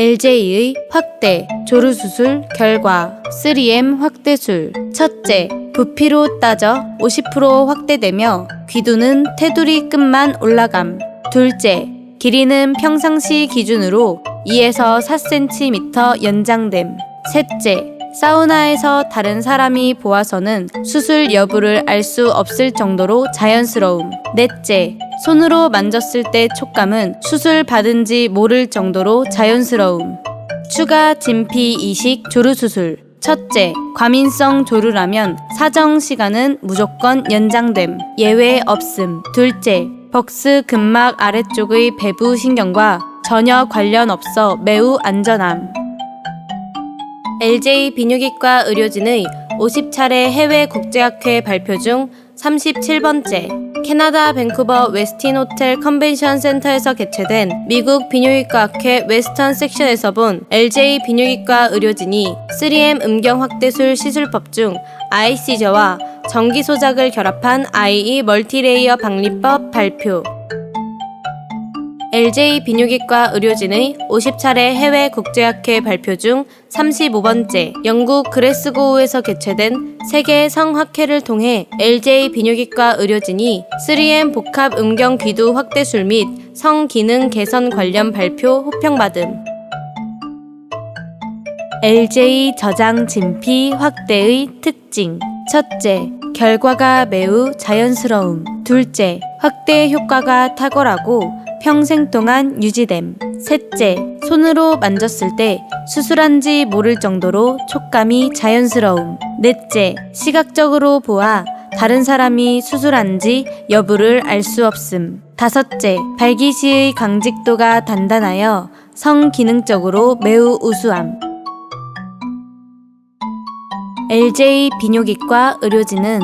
LJ의 확대, 조루수술 결과 3M 확대술. 첫째, 부피로 따져 50% 확대되며 귀두는 테두리 끝만 올라감. 둘째, 길이는 평상시 기준으로 2에서 4cm 연장됨. 셋째, 사우나에서 다른 사람이 보아서는 수술 여부를 알 수 없을 정도로 자연스러움. 넷째, 손으로 만졌을 때 촉감은 수술 받은지 모를 정도로 자연스러움. 추가 진피 이식 조루 수술. 첫째, 과민성 조루라면 사정 시간은 무조건 연장됨. 예외 없음. 둘째, 벅스 근막 아래쪽의 배부 신경과 전혀 관련 없어 매우 안전함. LJ 비뇨기과 의료진의 50차례 해외 국제학회 발표 중 37번째 캐나다 밴쿠버 웨스틴 호텔 컨벤션 센터에서 개최된 미국 비뇨기과 학회 웨스턴 섹션에서 본 LJ 비뇨기과 의료진이 3M 음경 확대술 시술법 중 아이 시저와 전기 소작을 결합한 IE 멀티레이어 방리법 발표 LJ 비뇨기과 의료진의 50차례 해외 국제학회 발표 중 35번째 영국 그레스고우에서 개최된 세계 성학회를 통해 LJ 비뇨기과 의료진이 3M 복합 음경 귀두 확대술 및 성기능 개선 관련 발표 호평받음 LJ 저장 진피 확대의 특징 첫째, 결과가 매우 자연스러움. 둘째, 확대 효과가 탁월하고 평생 동안 유지됨. 셋째, 손으로 만졌을 때 수술한지 모를 정도로 촉감이 자연스러움. 넷째, 시각적으로 보아 다른 사람이 수술한지 여부를 알 수 없음. 다섯째, 발기시의 강직도가 단단하여 성기능적으로 매우 우수함. LJ 비뇨기과 의료진은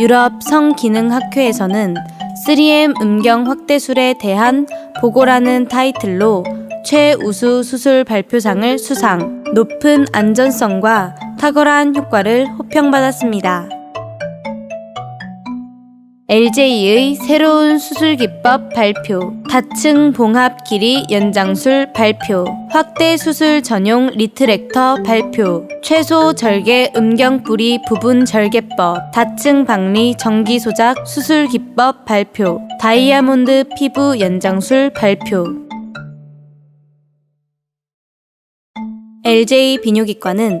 유럽 성기능학회에서는 3M 음경 확대술에 대한 보고라는 타이틀로 최우수 수술 발표상을 수상, 높은 안전성과 탁월한 효과를 호평받았습니다. LJ의 새로운 수술 기법 발표, 다층 봉합 길이 연장술 발표, 확대 수술 전용 리트렉터 발표, 최소 절개 음경 뿌리 부분 절개법, 다층 박리 전기 소작 수술 기법 발표, 다이아몬드 피부 연장술 발표. LJ 비뇨기과는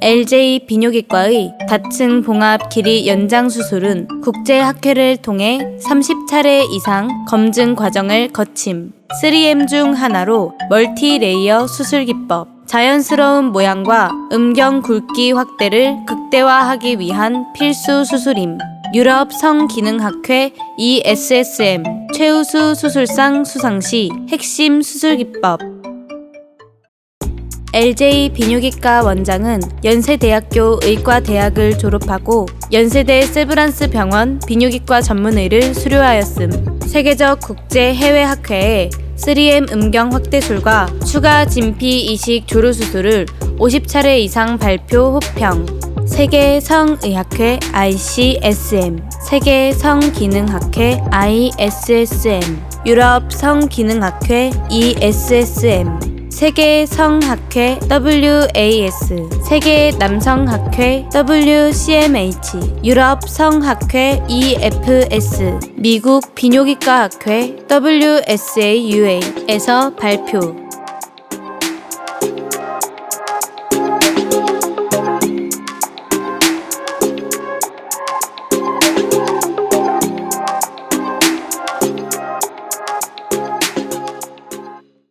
LJ 비뇨기과의 다층 봉합 길이 연장 수술은 국제 학회를 통해 30차례 이상 검증 과정을 거침. 3M 중 하나로 멀티 레이어 수술 기법. 자연스러운 모양과 음경 굵기 확대를 극대화하기 위한 필수 수술임. 유럽 성기능학회 ESSM 최우수 수술상 수상 시 핵심 수술 기법. LJ 비뇨기과 원장은 연세대학교 의과대학을 졸업하고 연세대 세브란스 병원 비뇨기과 전문의를 수료하였음. 세계적 국제 해외 학회에 3M 음경 확대술과 추가 진피 이식 조루 수술을 50차례 이상 발표 호평. 세계 성의학회 ICSM, 세계 성기능학회 ISSM, 유럽 성기능학회 ESSM, 세계 성학회 WAS, 세계 남성학회 WCMH, 유럽 성학회 EFS, 미국 비뇨기과 학회 WSAUA에서 발표.